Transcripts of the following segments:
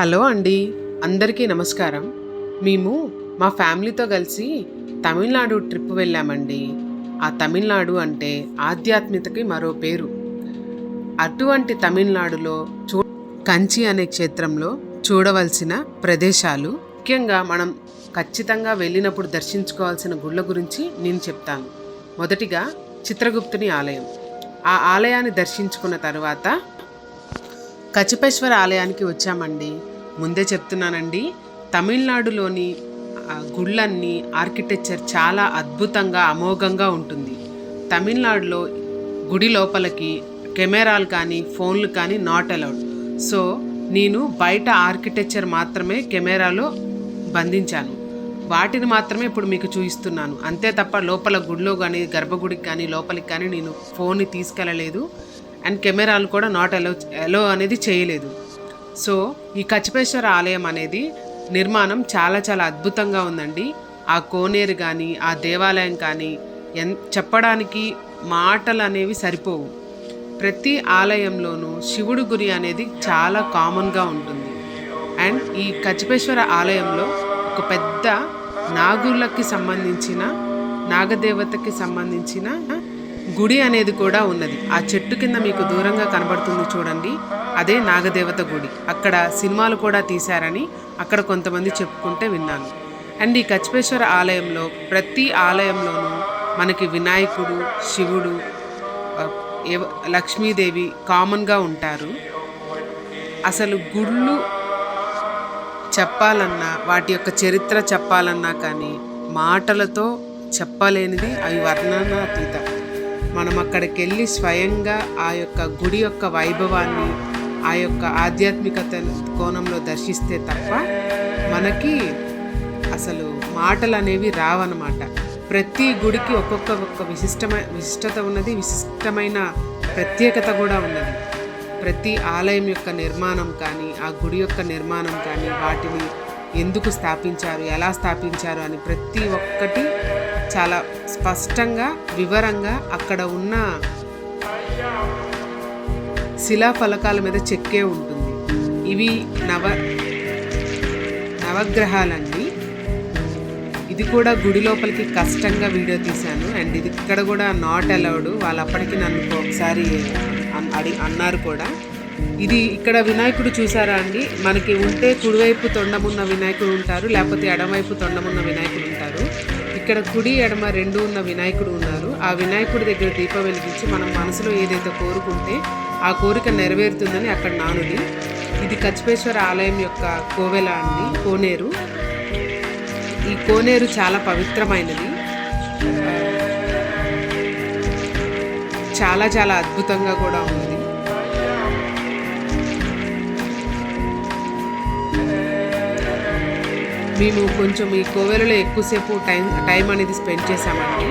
Hello అండి. అందరికీ నమస్కారం. మేము మా ఫ్యామిలీతో కలిసి తమిళనాడు ట్రిప్ వెళ్ళామండి. ఆ తమిళనాడు అంటే ఆధ్యాత్మికతకి మరో పేరు. అటువంటి తమిళనాడులో చూ కంచి అనే క్షేత్రంలో చూడవలసిన ప్రదేశాలు ముఖ్యంగా మనం ఖచ్చితంగా వెళ్ళినప్పుడు దర్శించుకోవాల్సిన గుళ్ళ గురించి నేను చెప్తాను. మొదటిగా చిత్రగుప్తుని ఆలయం. ఆ ఆలయాన్ని దర్శించుకున్న తర్వాత కచిపేశ్వర ఆలయానికి వచ్చామండి. ముందే చెప్తున్నానండి తమిళనాడులోని గుళ్ళన్నీ ఆర్కిటెక్చర్ చాలా అద్భుతంగా అమోఘంగా ఉంటుంది. తమిళనాడులో గుడి లోపలికి కెమెరాలు కానీ ఫోన్లు కానీ నాట్ అలౌడ్ సో నేను బయట ఆర్కిటెక్చర్ మాత్రమే కెమెరాలో బంధించాను. వాటిని మాత్రమే ఇప్పుడు మీకు చూపిస్తున్నాను. అంతే తప్ప లోపల గుడిలో కానీ గర్భగుడికి కానీ లోపలికి కానీ నేను ఫోన్ని తీసుకెళ్ళలేదు అండ్ కెమెరాలు కూడా నాట్ అలో అలో అనేది చేయలేదు. సో ఈ కచిపేశ్వర ఆలయం అనేది నిర్మాణం చాలా చాలా అద్భుతంగా ఉందండి. ఆ కోనేరు కానీ ఆ దేవాలయం కానీ ఎన్ చెప్పడానికి మాటలు అనేవి సరిపోవు. ప్రతి ఆలయంలోనూ శివుడు గురి అనేది చాలా కామన్గా ఉంటుంది. అండ్ ఈ కచిపేశ్వర ఆలయంలో ఒక పెద్ద నాగులకి సంబంధించిన నాగదేవతకి సంబంధించిన గుడి అనేది కూడా ఉన్నది. ఆ చెట్టు కింద మీకు దూరంగా కనబడుతుంది చూడండి. అదే నాగదేవత గుడి. అక్కడ సినిమాలు కూడా తీశారని అక్కడ కొంతమంది చెప్పుకుంటే విన్నాను. అండ్ ఈ కచిపేశ్వర ఆలయంలో ప్రతి ఆలయంలోనూ మనకి వినాయకుడు శివుడు లక్ష్మీదేవి కామన్గా ఉంటారు. అసలు గుళ్ళు చెప్పాలన్నా వాటి యొక్క చరిత్ర చెప్పాలన్నా కానీ మాటలతో చెప్పలేనిది అవి వర్ణనాతీత. మనం అక్కడికి వెళ్ళి స్వయంగా ఆ యొక్క గుడి యొక్క వైభవాన్ని ఆ యొక్క ఆధ్యాత్మికత కోణంలో దర్శిస్తే తప్ప మనకి అసలు మాటలు అనేవి రావన్నమాట. ప్రతి గుడికి ఒక్కొక్క ఒక్క విశిష్టమైన విశిష్టత ఉన్నది విశిష్టమైన ప్రత్యేకత కూడా ఉన్నది. ప్రతి ఆలయం యొక్క నిర్మాణం కానీ ఆ గుడి యొక్క నిర్మాణం కానీ వాటిని ఎందుకు స్థాపించారు ఎలా స్థాపించారు అని ప్రతి ఒక్కటి చాలా స్పష్టంగా వివరంగా అక్కడ ఉన్న శిలా ఫలకాల మీద చెక్కే ఉంటుంది. ఇవి నవ నవగ్రహాలండి ఇది కూడా గుడి లోపలికి కష్టంగా వీడియో తీశాను. అండ్ ఇది ఇక్కడ కూడా నాట్ అలౌడ్ వాళ్ళు అప్పటికి నన్ను ఒకసారి అన్- అడి అన్నారు కూడా. ఇది ఇక్కడ వినాయకుడు చూసారా అండి? మనకి ఉంటే కుడివైపు తొండమున్న వినాయకుడు ఉంటారు లేకపోతే ఎడమవైపు తొండమున్న వినాయకుడు ఉంటారు. ఇక్కడ కుడి ఎడమ రెండు ఉన్న వినాయకుడు ఉన్నారు. ఆ వినాయకుడి దగ్గర దీపం వెలిగించి మనం మనసులో ఏదైతే కోరుకుంటే ఆ కోరిక నెరవేరుతుందని అక్కడ నానుడి. ఇది కచ్చిపేశ్వర ఆలయం యొక్క కోవెల అండి కోనేరు. ఈ కోనేరు చాలా పవిత్రమైనది. చాలా చాలా అద్భుతంగా కూడా ఉంది. మేము కొంచెం ఈ కోవెలలో ఎక్కువసేపు టైం టైం అనేది స్పెండ్ చేశామండి.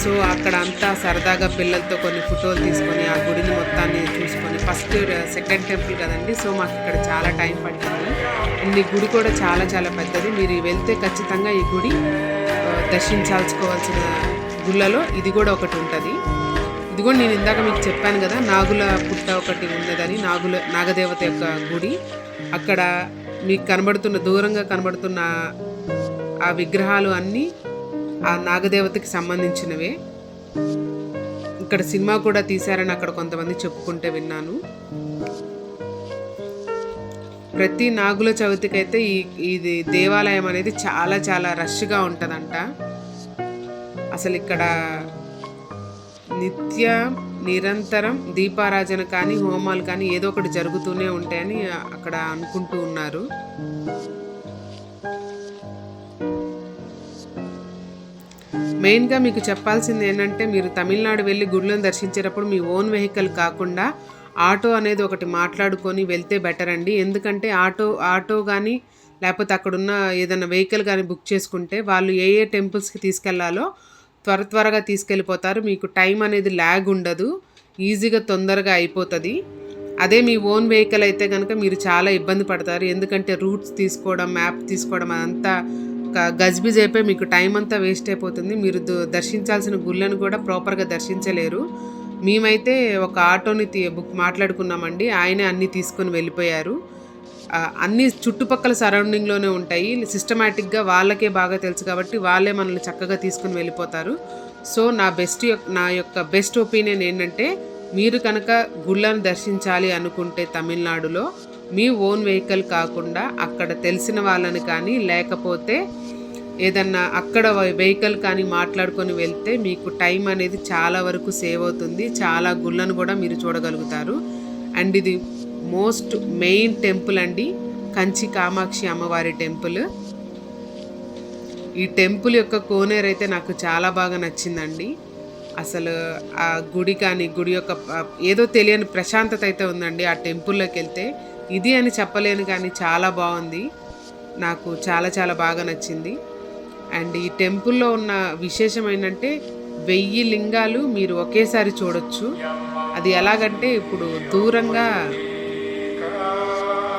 సో అక్కడ అంతా సరదాగా పిల్లలతో కొన్ని ఫోటోలు తీసుకొని ఆ గుడిని మొత్తాన్ని చూసుకొని ఫస్ట్ సెకండ్ టెంపుల్ కదండి. సో మాకు ఇక్కడ చాలా టైం పట్టింది. ఈ గుడి కూడా చాలా చాలా పెద్దది. మీరు వెళ్తే ఖచ్చితంగా ఈ గుడి దర్శించాల్సుకోవాల్సిన గుళ్ళలో ఇది కూడా ఒకటి ఉంటుంది. ఇది కూడా నేను ఇందాక మీకు చెప్పాను కదా నాగుల పుట్ట ఒకటి ఉన్నదని నాగుల నాగదేవత యొక్క గుడి. అక్కడ మీకు కనబడుతున్న దూరంగా కనబడుతున్న ఆ విగ్రహాలు అన్నీ ఆ నాగదేవతకి సంబంధించినవే. ఇక్కడ సినిమా కూడా తీశారని అక్కడ కొంతమంది చెప్పుకుంటే విన్నాను. ప్రతి నాగుల చవితికి అయితే ఈ ఇది దేవాలయం అనేది చాలా చాలా రష్గా ఉంటుందంట. అసలు ఇక్కడ నిత్య నిరంతరం దీపారాజన కానీ హోమాలు కానీ ఏదో ఒకటి జరుగుతూనే ఉంటాయని అక్కడ అనుకుంటూ ఉన్నారు. మెయిన్గా మీకు చెప్పాల్సింది ఏంటంటే మీరు తమిళనాడు వెళ్ళి గుళ్ళను దర్శించేటప్పుడు మీ ఓన్ వెహికల్ కాకుండా ఆటో అనేది ఒకటి మాట్లాడుకొని వెళ్తే బెటర్ అండి. ఎందుకంటే ఆటో ఆటో కానీ లేకపోతే అక్కడున్న ఏదైనా వెహికల్ కానీ బుక్ చేసుకుంటే వాళ్ళు ఏ ఏ టెంపుల్స్కి తీసుకెళ్ళాలో త్వర త్వరగా తీసుకెళ్ళిపోతారు. మీకు టైం అనేది ల్యాగ్ ఉండదు. ఈజీగా తొందరగా అయిపోతుంది. అదే మీ ఓన్ వెహికల్ అయితే కనుక మీరు చాలా ఇబ్బంది పడతారు. ఎందుకంటే రూట్స్ తీసుకోవడం మ్యాప్ తీసుకోవడం అదంతా గజ్బిజ్ అయిపోయి మీకు టైం అంతా వేస్ట్ అయిపోతుంది. మీరు దర్శించాల్సిన గుళ్ళను కూడా ప్రాపర్గా దర్శించలేరు. మేమైతే ఒక ఆటోని తీ- బుక్ మాట్లాడుకున్నామండి. ఆయనే అన్నీ తీసుకొని వెళ్ళిపోయారు. అన్ని చుట్టుపక్కల సరౌండింగ్లోనే ఉంటాయి. సిస్టమేటిక్గా వాళ్ళకే బాగా తెలుసు కాబట్టి వాళ్ళే మనల్ని చక్కగా తీసుకుని వెళ్ళిపోతారు. సో నా బెస్ట్ యొక్క నా యొక్క బెస్ట్ ఒపీనియన్ ఏంటంటే మీరు కనుక గుళ్ళను దర్శించాలి అనుకుంటే తమిళనాడులో మీ ఓన్ వెహికల్ కాకుండా అక్కడ తెలిసిన వాళ్ళని కానీ లేకపోతే ఏదన్నా అక్కడ వెహికల్ కానీ మాట్లాడుకొని వెళ్తే మీకు టైం అనేది చాలా వరకు సేవ్ అవుతుంది. చాలా గుళ్ళను కూడా మీరు చూడగలుగుతారు. అండ్ ఇది మోస్ట్ మెయిన్ టెంపుల్ అండి కంచి కామాక్షి అమ్మవారి టెంపుల్. ఈ టెంపుల్ యొక్క కోనేరు అయితే నాకు చాలా బాగా నచ్చిందండి. అసలు ఆ గుడి కానీ గుడి యొక్క ఏదో తెలియని ప్రశాంతత అయితే ఉందండి ఆ టెంపుల్లోకి వెళ్తే. ఇది అని చెప్పలేను కానీ చాలా బాగుంది. నాకు చాలా చాలా బాగా నచ్చింది. అండ్ ఈ టెంపుల్లో ఉన్న విశేషం ఏంటంటే వెయ్యి లింగాలు మీరు ఒకేసారి చూడొచ్చు. అది ఎలాగంటే ఇప్పుడు దూరంగా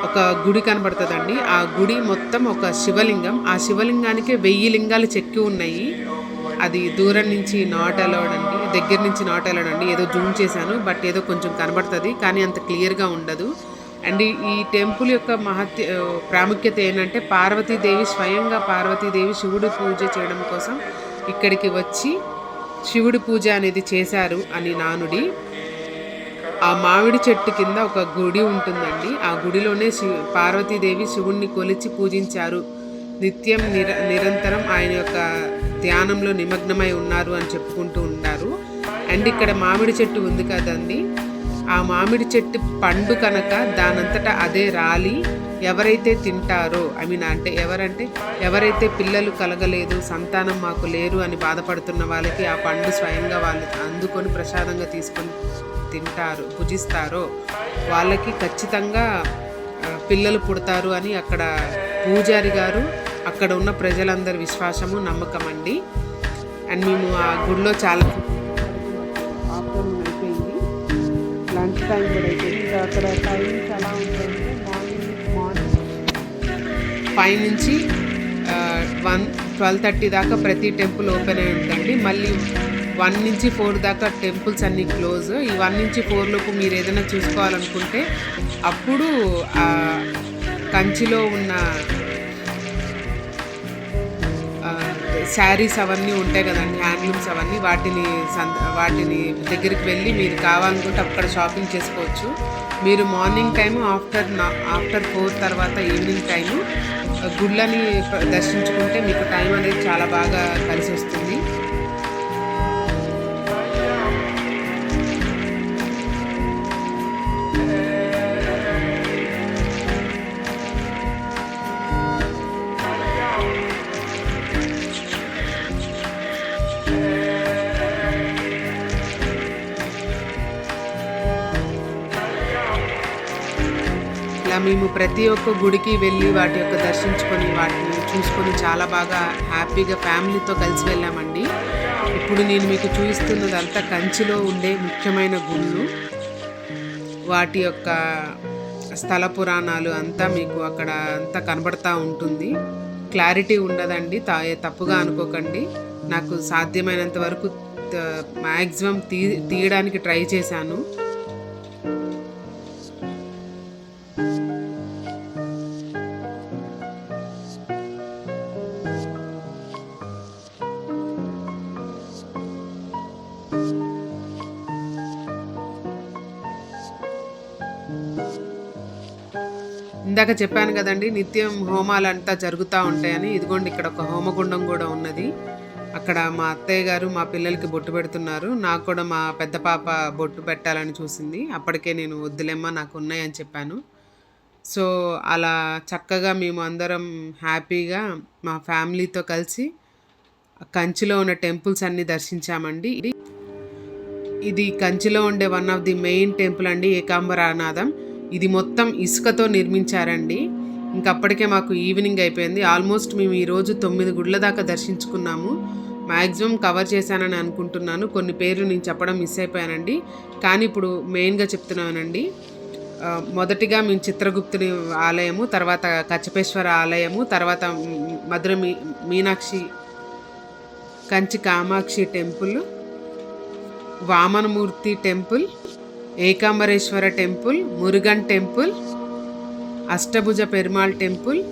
ఒక గుడి కనబడుతుందండి. ఆ గుడి మొత్తం ఒక శివలింగం. ఆ శివలింగానికి వెయ్యి లింగాలు చెక్కి ఉన్నాయి. అది దూరం నుంచి నాట్ అలౌడ్ అండి. దగ్గర నుంచి నాట్ అలౌడ్ అండి. ఏదో జూమ్ చేశాను బట్ ఏదో కొంచెం కనబడుతుంది కానీ అంత క్లియర్గా ఉండదు. అండ్ ఈ- టెంపుల్ యొక్క మహత్య ప్రాముఖ్యత ఏంటంటే పార్వతీదేవి స్వయంగా పార్వతీదేవి శివుడు పూజ చేయడం కోసం ఇక్కడికి వచ్చి శివుడి పూజ అనేది చేశారు అని నానుడి. ఆ మామిడి చెట్టు కింద ఒక గుడి ఉంటుందండి. ఆ గుడిలోనే శివ పార్వతీదేవి శివుణ్ణి కొలిచి పూజించారు. నిత్యం నిర నిరంతరం ఆయన యొక్క ధ్యానంలో నిమగ్నమై ఉన్నారు అని చెప్పుకుంటూ ఉంటారు అండ్ ఇక్కడ మామిడి చెట్టు ఉంది కదండి. ఆ మామిడి చెట్టు పండు కనుక దానంతటా అదే రాలి ఎవరైతే తింటారో ఐ మీన్ అంటే ఎవరంటే ఎవరైతే పిల్లలు కలగలేదు సంతానం మాకు లేరు అని బాధపడుతున్న వాళ్ళకి ఆ పండు స్వయంగా వాళ్ళు అందుకొని ప్రసాదంగా తీసుకొని తింటారు భుజిస్తారో వాళ్ళకి ఖచ్చితంగా పిల్లలు పుడతారు అని అక్కడ పూజారి గారు అక్కడ ఉన్న ప్రజలందరి విశ్వాసము నమ్మకం అండి. అండ్ మేము ఆ గుడిలో చాలా ఆఫ్టర్నూన్ అయిపోయింది లంచ్ టైం కూడా అయిపోయింది. అక్కడ టైమింగ్స్ ఎలా ఉంటాయంటే మార్నింగ్ మార్నింగ్ ఫైవ్ నుంచి వన్ ట్వెల్వ్ థర్టీ దాకా ప్రతి టెంపుల్ ఓపెన్ అయి ఉందండి. మళ్ళీ వన్ నుంచి ఫోర్ దాకా టెంపుల్స్ అన్నీ క్లోజ్. ఈ వన్ నుంచి ఫోర్ లోపు మీరు ఏదైనా చూసుకోవాలనుకుంటే అప్పుడు ఆ కంచిలో ఉన్న శారీస్ అవన్నీ ఉంటాయి కదండి హ్యాండ్లూమ్స్ అవన్నీ వాటిని సంద వాటిని దగ్గరికి వెళ్ళి మీరు కావాలనుకుంటే అక్కడ షాపింగ్ చేసుకోవచ్చు. మీరు morning time after after four తర్వాత ఈవినింగ్ టైము గుళ్ళని దర్శించుకుంటే మీకు టైం అనేది చాలా బాగా కలిసి వస్తుంది మేము ప్రతి ఒక్క గుడికి వెళ్ళి వాటి యొక్క దర్శించుకొని వాటిని చూసుకొని చాలా బాగా హ్యాపీగా ఫ్యామిలీతో కలిసి వెళ్ళామండి. ఇప్పుడు నేను మీకు చూపిస్తున్నదంతా కంచిలో ఉండే ముఖ్యమైన గుళ్ళు. వాటి యొక్క స్థల పురాణాలు అంతా మీకు అక్కడ అంతా కనబడతా ఉంటుంది. క్లారిటీ ఉండదండి తా తప్పుగా అనుకోకండి. నాకు సాధ్యమైనంత వరకు మ్యాక్సిమం తీ తీయడానికి ట్రై చేశాను. ఇందాక చెప్పాను కదండి నిత్యం హోమాలంతా జరుగుతూ ఉంటాయని. ఇదిగోండి ఇక్కడ ఒక హోమగుండం కూడా ఉన్నది. అక్కడ మా అత్తయ్య గారు మా పిల్లలకి బొట్టు పెడుతున్నారు. నాకు కూడా మా పెద్ద పాప బొట్టు పెట్టాలని చూసింది. అప్పటికే నేను వద్దులేమ్మా నాకు ఉన్నాయని చెప్పాను. సో అలా చక్కగా మేము అందరం హ్యాపీగా మా ఫ్యామిలీతో కలిసి కంచిలో ఉన్న టెంపుల్స్ అన్నీ దర్శించామండి. ఇది కంచిలో ఉండే one of the main temple అండి ఏకాంబరానాథం ఇది మొత్తం ఇసుకతో నిర్మించారండి. ఇంకప్పటికే మాకు ఈవినింగ్ అయిపోయింది. ఆల్మోస్ట్ మేము ఈరోజు తొమ్మిది గుడ్ల దాకా దర్శించుకున్నాము. మ్యాక్సిమం కవర్ చేశానని అనుకుంటున్నాను. కొన్ని పేర్లు నేను చెప్పడం మిస్ అయిపోయానండి. కానీ ఇప్పుడు మెయిన్గా చెప్తున్నానండి. మొదటిగా మేము చిత్రగుప్తుని ఆలయము తర్వాత కచ్చపేశ్వర ఆలయము తర్వాత మధుర మీ Meenakshi Kanchi Kamakshi temple Vamanamurthy temple Ekambareswara temple Murugan temple Ashtabhuja Perumal temple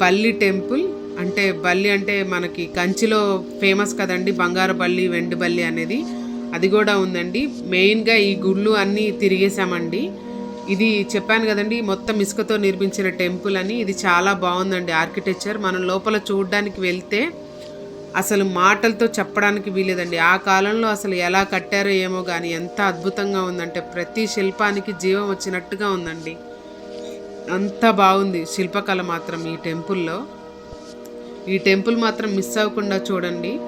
బల్లి టెంపుల్. అంటే బల్లి అంటే మనకి కంచిలో ఫేమస్ కదండి బంగారు బల్లి వెండి బల్లి అనేది. అది కూడా ఉందండి. మెయిన్గా ఈ గుళ్ళు అన్నీ తిరిగేసామండి ఇది చెప్పాను కదండి మొత్తం ఇసుకతో నిర్మించిన టెంపుల్ అని. ఇది చాలా బాగుందండి ఆర్కిటెక్చర్. మనం లోపల చూడడానికి వెళ్తే అసలు మాటలతో చెప్పడానికి వీలేదండి ఆ కాలంలో అసలు ఎలా కట్టారో ఏమో కానీ ఎంత అద్భుతంగా ఉందంటే ప్రతి శిల్పానికి జీవం వచ్చినట్టుగా ఉందండి. అంత బాగుంది శిల్పకళ మాత్రం ఈ టెంపుల్లో. ఈ టెంపుల్ మాత్రం మిస్ అవ్వకుండా చూడండి.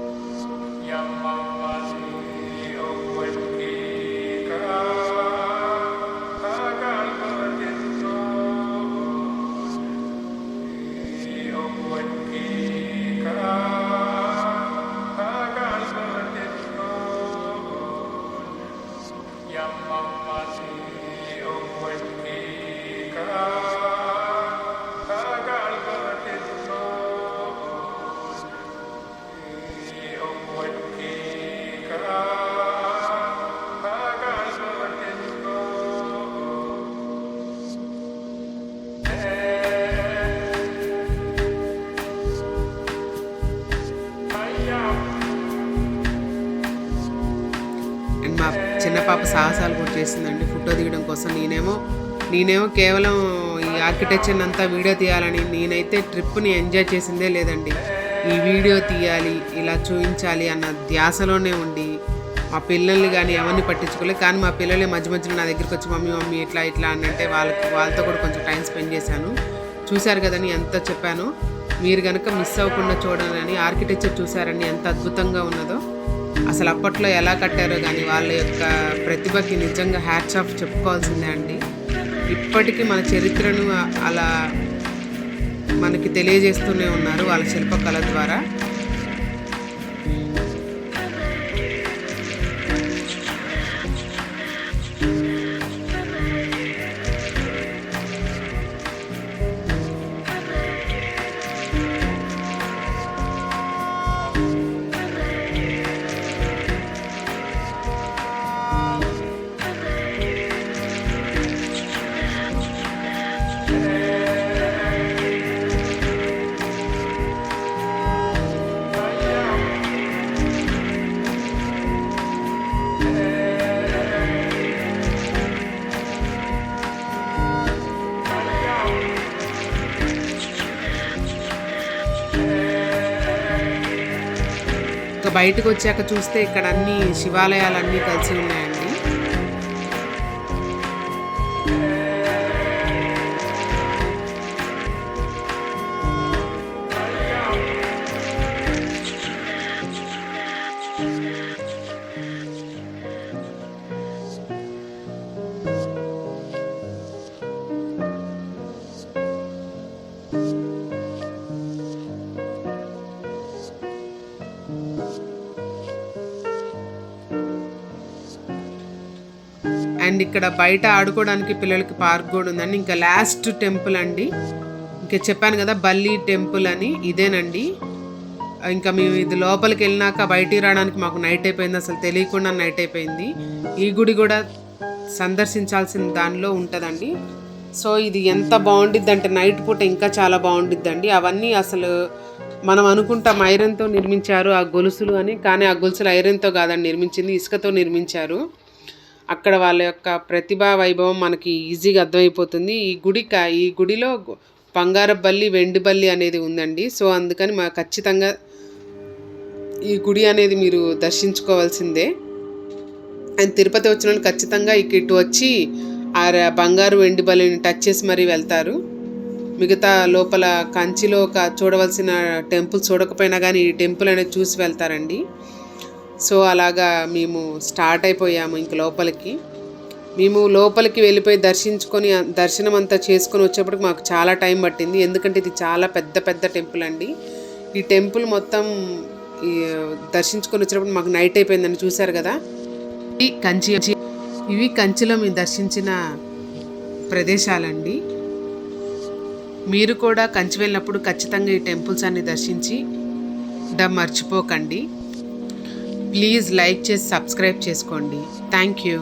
పాప సాహసాలు కూడా చేసిందండి. ఫోటో దిగడం కోసం నేనేమో నేనేమో కేవలం ఈ ఆర్కిటెక్చర్ అంతా వీడియో తీయాలని నేనైతే ట్రిప్ని ఎంజాయ్ చేసిందే లేదండి. ఈ వీడియో తీయాలి ఇలా చూపించాలి అన్న ధ్యాసలోనే ఉండి మా పిల్లల్ని కానీ ఎవరిని పట్టించుకోలేదు కానీ మా పిల్లలే మధ్య మధ్యలో నా దగ్గరికి వచ్చి మమ్మీ మమ్మీ ఇట్లా ఇట్లా అని అంటే వాళ్ళకి వాళ్ళతో కూడా కొంచెం టైం స్పెండ్ చేశాను. చూశారు కదని ఎంత చెప్పాను. మీరు కనుక మిస్ అవ్వకుండా చూడాలని ఆర్కిటెక్చర్ చూశారని ఎంత అద్భుతంగా ఉన్నదో. అసలు అప్పట్లో ఎలా కట్టారో కానీ వాళ్ళ యొక్క ప్రతిభకి నిజంగా హ్యాట్స్ ఆఫ్ చెప్పుకోవాల్సిందే అండి. ఇప్పటికీ మన చరిత్రను అలా మనకి తెలియజేస్తూనే ఉన్నారు వాళ్ళ శిల్పకళ ద్వారా. ఇంకా బయటకు వచ్చాక చూస్తే ఇక్కడ అన్ని శివాలయాలన్నీ కలిసి ఉన్నాయండి. అండ్ ఇక్కడ బయట ఆడుకోవడానికి పిల్లలకి పార్క్ కూడా ఉందండి. ఇంకా లాస్ట్ టెంపుల్ అండి. ఇంకా చెప్పాను కదా బల్లి టెంపుల్ అని ఇదేనండి. ఇంకా మేము ఇది లోపలికి వెళ్ళినాక బయటికి రావడానికి మాకు నైట్ అయిపోయింది. అసలు తెలియకుండా నైట్ అయిపోయింది. ఈ గుడి కూడా సందర్శించాల్సిన దానిలో ఉంటుందండి. సో ఇది ఎంత బాగుండిద్ది అంటే నైట్ పూట ఇంకా చాలా బాగుండిద్దండి. అవన్నీ అసలు మనం అనుకుంటాం ఐరన్తో నిర్మించారు ఆ గొలుసులు అని. కానీ ఆ గొలుసులు ఐరన్తో కాదండి నిర్మించింది. ఇసుకతో నిర్మించారు. అక్కడ వాళ్ళ యొక్క ప్రతిభా వైభవం మనకి ఈజీగా అర్థమైపోతుంది. ఈ గుడి ఈ గుడిలో బంగార బల్లి వెండి బల్లి అనేది ఉందండి. సో అందుకని మా ఖచ్చితంగా ఈ గుడి అనేది మీరు దర్శించుకోవాల్సిందే. అండ్ తిరుపతి వచ్చిన వాళ్ళు ఖచ్చితంగా ఇక ఇటు వచ్చి ఆ బంగారు వెండి బలిని టచ్ చేసి మరీ వెళ్తారు. మిగతా లోపల కంచిలో ఒక చూడవలసిన టెంపుల్ చూడకపోయినా కానీ ఈ టెంపుల్ అనేది చూసి వెళ్తారండి. సో అలాగా మేము స్టార్ట్ అయిపోయాము ఇంక లోపలికి. మేము లోపలికి వెళ్ళిపోయి దర్శించుకొని దర్శనం అంతా చేసుకొని వచ్చేప్పటికి మాకు చాలా టైం పట్టింది. ఎందుకంటే ఇది చాలా పెద్ద పెద్ద టెంపుల్ అండి. ఈ టెంపుల్ మొత్తం ఈ దర్శించుకొని వచ్చినప్పుడు మాకు నైట్ అయిపోయిందని చూశారు కదా? ఈ కంచి ఇవి కంచిలో మేము దర్శించిన ప్రదేశాలండి. మీరు కూడా కంచి వెళ్ళినప్పుడు ఖచ్చితంగా ఈ టెంపుల్స్ అన్ని దర్శించి డ మర్చిపోకండి. ప్లీజ్ లైక్ చేసి సబ్స్క్రైబ్ చేసుకోండి. Thank you